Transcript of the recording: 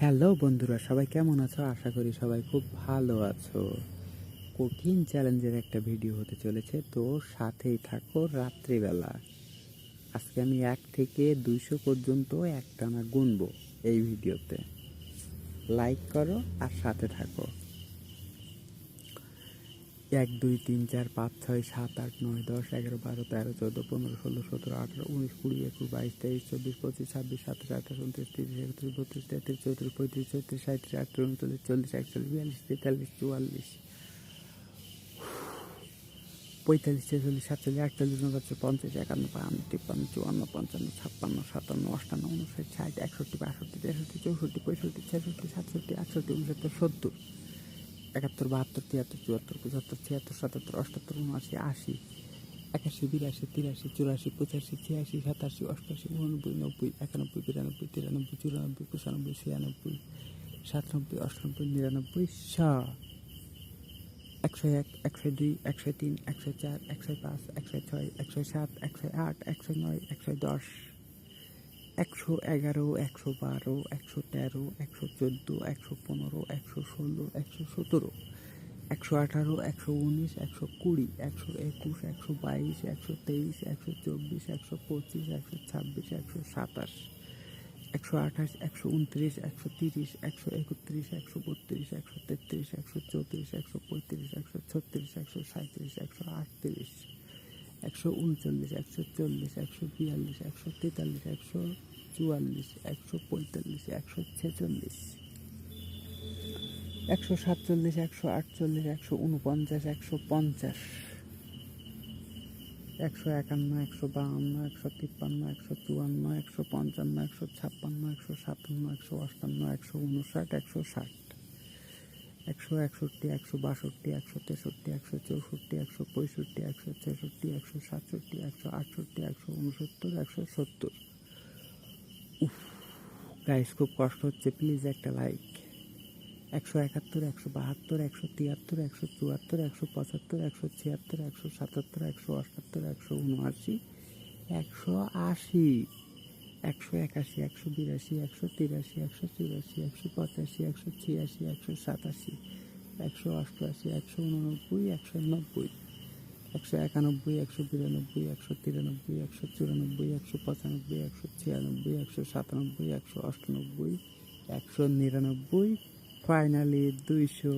Hello বন্ধুরা, সবাই কেমন আছো? আশা করি সবাই খুব ভালো আছো। কঠিন চ্যালেঞ্জের একটা ভিডিও হতে চলেছে, তো সাথেই থাকো রাত্রিবেলা। আজকে আমি এক থেকে দুইশো পর্যন্ত একটানা গুনবো এই ভিডিওতে। লাইক করো আর সাথে থাকো। এক, দুই, তিন, চার, পাঁচ, ছয়, সাত, আট, নয়, দশ, এগারো, বারো, তেরো, চোদ্দ, পনেরো, ষোলো, সতেরো, আঠারো, উনিশ, কুড়ি, একুশ, বাইশ, তেইশ, চব্বিশ, পঁচিশ, ছাব্বিশ, সাতাশ, আঠাশ, উনত্রিশ, তিরিশ, একত্রিশ, বত্রিশ, তেত্রিশ, চৌত্রিশ, পঁয়ত্রিশ চৌত্রিশ সাঁত্রিশ আটত্রিশ, উনচল্লিশ, চল্লিশ, একচল্লিশ, বিয়াল্লিশ, তেতাল্লিশ, চুয়াল্লিশ, পঁয়তাল্লিশ, ছেচল্লিশ, সাতচল্লিশ, আটচল্লিশ, উনপঞ্চাশ, পঞ্চাশ, একান্ন, বাহান্ন, তিপ্পান্ন, চুয়ান্ন, পঞ্চান্ন, ছাপ্পান্ন, সাতান্ন, অষ্টান্ন উনষাট ষাট, একষট্টি, বাষট্টি, তেষট্টি, চৌষট্টি, পঁয়ষট্টি, ছেষট্টি, সাতষট্টি, আটষট্টি, উনসত্তর, সত্তর একাত্তর, বাহাত্তর, তিয়াত্তর, চুয়াত্তর, পঁচাত্তর, ছিয়াত্তর, সাতাত্তর, অষ্টাত্তর, উনআশি, আশি, একাশি, বিরাশি, তিরাশি, চুরাশি, পঁচাশি, ছিয়াশি, সাতাশি, অষ্টাশি, উননব্বই, নব্বই, একানব্বই, বিরানব্বই, তিরানব্বই, চুরানব্বই, পঁচানব্বই, ছিয়ানব্বই, সাতানব্বই, অষ্টানব্বই, নিরানব্বই, শ। একশো এক, একশো দুই, একশো তিন, একশো চার, একশো পাঁচ, একশো ছয়, একশো সাত, একশো আট, একশো নয়, একশো দশ। একশো এগারো, একশো বারো, একশো তেরো, একশো চোদ্দ, একশো পনেরো, একশো ষোলো, একশো সতেরো, একশো আঠারো, একশো উনিশ, একশো কুড়ি, একশো একুশ, একশো বাইশ, একশো তেইশ, একশো চব্বিশ, একশো পঁচিশ, একশো ছাব্বিশ, একশো সাতাশ, একশো আঠাশ, একশো উনত্রিশ, একশো তিরিশ, একশো একত্রিশ, একশো বত্রিশ, একশো তেত্রিশ, একশো চৌত্রিশ, একশো পঁয়ত্রিশ, একশো ছত্রিশ, একশো সাঁত্রিশ একশো আটত্রিশ। একশো উনচল্লিশ, একশো চল্লিশ, একশো বিয়াল্লিশ, একশো তেতাল্লিশ, একশো চুয়াল্লিশ, একশো পঁয়তাল্লিশ, একশো ছেচল্লিশ, একশো সাতচল্লিশ, একশো আটচল্লিশ, একশো উনপঞ্চাশ, একশো পঞ্চাশ, একশো একান্ন, একশো বাহান্ন, একশো তিপ্পান্ন, একশো চুয়ান্ন, একশো পঞ্চান্ন, একশো ছাপ্পান্ন, একশো সাতান্ন, একশো অষ্টান্ন, একশো উনষাট, একশো ষাট। একশো একষট্টি, একশো বাষট্টি, একশো তেষট্টি, একশো চৌষট্টি, একশো পঁয়ষট্টি, একশো ছেষট্টি, একশো সাতষট্টি, একশো আটষট্টি, একশো উনসত্তর, একশো সত্তর। গাইস খুব কষ্ট হচ্ছে প্লিজ একটা লাইক একশো একাত্তর, একশো বাহাত্তর, একশো তিয়াত্তর, একশো চুয়াত্তর, একশো পঁচাত্তর, একশো ছিয়াত্তর, একশো সাতাত্তর, একশো অষ্টাত্তর, একশো উনআশি, একশো আশি। একশো একাশি, একশো বিরাশি, একশো তিরাশি, একশো চুরাশি, একশো পঁচাশি, একশো ছিয়াশি, একশো সাতাশি, একশো অষ্টআশি, একশো উননব্বই, একশো নব্বই, একশো একানব্বই, একশো বিরানব্বই, একশো তিরানব্বই, একশো চুরানব্বই, একশো পঁচানব্বই, একশো ছিয়ানব্বই, একশো সাতানব্বই, একশো অষ্টানব্বই, একশো নিরানব্বই, ফাইনালি দুইশো